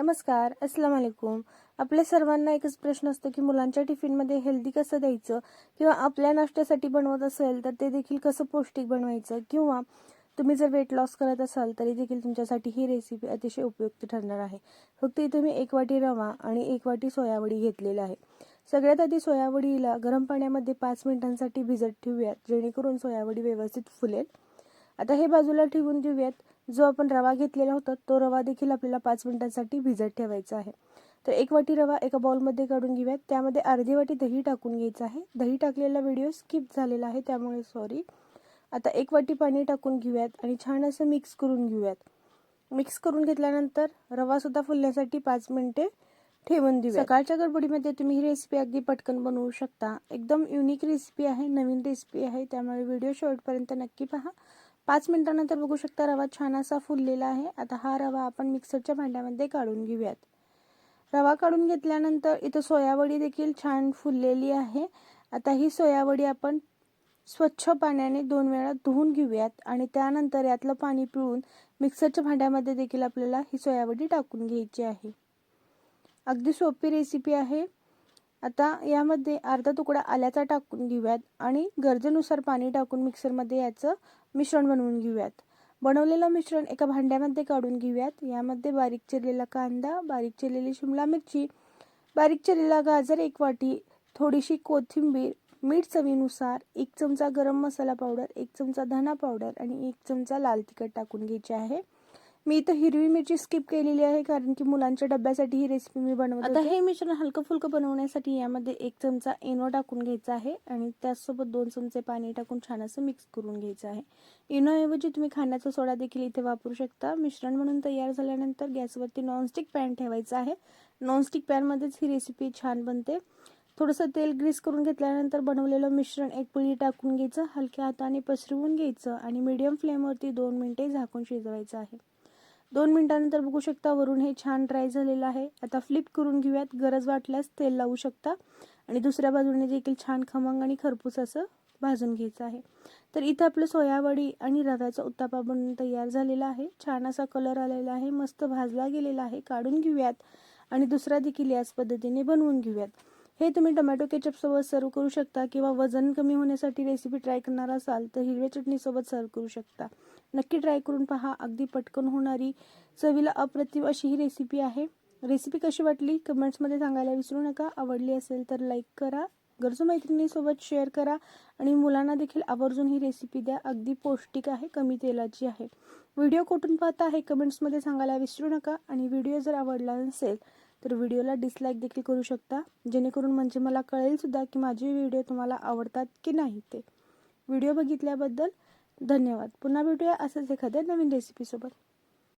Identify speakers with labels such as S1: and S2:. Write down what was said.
S1: नमस्कार अस्सलाम वालेकुम. आपल्या सर्वांना एकच प्रश्न असतो की मुलांच्या टिफिनमध्ये हेल्दी कसं द्यायचं किंवा आपल्या नाश्त्यासाठी बनवत असेल तर ते देखील कसं पौष्टिक बनवायचं किंवा तुम्ही जर वेट लॉस करत असाल तरी देखील तुमच्यासाठी ही रेसिपी अतिशय उपयुक्त ठरणार आहे. फक्त इथे मी एक वाटी रवा आणि एक वाटी सोयावडी घेतलेला आहे. सगळ्यात आधी सोयावडीला गरम पाण्यामध्ये पाच मिनिटांसाठी भिजत ठेवूयात जेणेकरून सोयावडी व्यवस्थित फुलेल. आता हे बाजूला ठेवून देऊयात. जो आपण रवा घेतलेला होता तो रवा देखील आपल्याला पाच मिनिटांसाठी भिजत ठेवायचा आहे. तर एक वाटी रवा एका बाउलमध्ये काढून घेऊयात. त्यामध्ये अर्धी वाटी दही टाकून घ्यायचं आहे. दही टाकलेला व्हिडिओ स्किप झालेला आहे त्यामुळे सॉरी आता एक वाटी पाणी टाकून घेऊयात आणि छान असं मिक्स करून घेऊयात. मिक्स करून घेतल्यानंतर रवा सुद्धा फुलण्यासाठी पाच मिनिटे ठेवून देऊ सकाळच्या गडबडीमध्ये तुम्ही ही रेसिपी अगदी पटकन बनवू शकता. एकदम युनिक रेसिपी आहे नवीन रेसिपी आहे. त्यामुळे व्हिडिओ शेवटपर्यंत नक्की पहा. पाच मिनिटानंतर बघू शकता रवा छान असा फुललेला आहे. आता हा रवा आपण मिक्सरच्या भांड्यामध्ये काढून घेऊयात. रवा काढून घेतल्यानंतर इथं सोयावडी देखील छान फुललेली आहे. आता ही सोयावडी आपण स्वच्छ पाण्याने दोन वेळा धुवून घेऊयात आणि त्यानंतर यातलं पाणी पिळून मिक्सरच्या भांड्यामध्ये देखील आपल्याला ही सोयावडी टाकून घ्यायची आहे. अगदी सोपी रेसिपी आहे. आता यामध्ये अर्धा तुकडा आल्याचा टाकून घेऊयात आणि गरजेनुसार पाणी टाकून मिक्सरमध्ये याचं मिश्रण बनवून घेऊयात. बनवलेलं मिश्रण एका भांड्यामध्ये काढून घेऊयात. यामध्ये बारीक चिरलेला कांदा बारीक चिरलेली शिमला मिरची बारीक चिरलेला गाजर एक वाटी थोडीशी कोथिंबीर मीठ चवीनुसार एक चमचा गरम मसाला पावडर एक चमचा धना पावडर आणि एक चमचा लाल तिखट टाकून घ्यायचे आहे. मी इथं हिरवी मिरची स्किप केलेली आहे कारण की मुलांच्या डब्यासाठी ही रेसिपी मी बनवत आता हे मिश्रण हलकं फुलकं बनवण्यासाठी यामध्ये एक चमचा एनो टाकून घ्यायचा आहे आणि त्याचसोबत दोन चमचे पाणी टाकून छान असं मिक्स करून घ्यायचं आहे. एनोऐवजी तुम्ही खाण्याचा सोडा देखील इथे वापरू शकता. मिश्रण म्हणून तयार झाल्यानंतर गॅसवरती नॉनस्टिक पॅन ठेवायचं आहे. नॉनस्टिक पॅनमध्येच ही रेसिपी छान बनते. थोडंसं तेल ग्रीस करून घेतल्यानंतर बनवलेलं मिश्रण एक पिळी टाकून घ्यायचं. हलक्या हाताने पसरवून घ्यायचं आणि मीडियम फ्लेमवरती दोन मिनिटे झाकून शिजवायचं आहे. दोन मिनिटानंतर बघू शकता वरून हे छान ड्राय झालेलं आहे. आता फ्लिप करून घेऊयात. गरज वाटल्यास तेल लावू शकता. आणि दुसऱ्या बाजूने देखील छान खमंग आणि खरपूस असं भाजून घ्यायचं आहे. तर इथं आपलं सोयावडी आणि रव्याचा उत्तापा बनून तयार झालेला आहे. छान असा कलर आलेला आहे. मस्त भाजला गेलेला आहे. काढून घेऊयात. आणि दुसरा देखील याच पद्धतीने बनवून घेऊयात. हे तुम्ही टोमॅटो केचपसोबत सर्व करू शकता किंवा वजन कमी होण्यासाठी रेसिपी ट्राय करणार असाल तर हिरव्या चटणीसोबत सर्व करू शकता. नक्की ट्राय करून पहा अगदी पटकन होणारी चवीला अप्रतिम अशी ही रेसिपी आहे. रेसिपी कशी वाटली? कमेंट्समध्ये सांगायला विसरू नका. आवडली असेल तर लाईक करा. गरजू मैत्रिणीसोबत शेअर करा आणि मुलांना देखील आवर्जून ही रेसिपी द्या. अगदी पौष्टिक आहे कमी तेलाची आहे. व्हिडिओ कुठून पाहता हे कमेंट्समध्ये सांगायला विसरू नका आणि व्हिडिओ जर आवडला नसेल तर व्हिडिओला डिसलाईक देखील करू शकता. जेणेकरून म्हणजे मला कळेलसुद्धा की माझे व्हिडिओ तुम्हाला आवडतात की नाही ते. व्हिडिओ बघितल्याबद्दल धन्यवाद. पुन्हा भेटूया असंच एखाद्या नवीन रेसिपीसोबत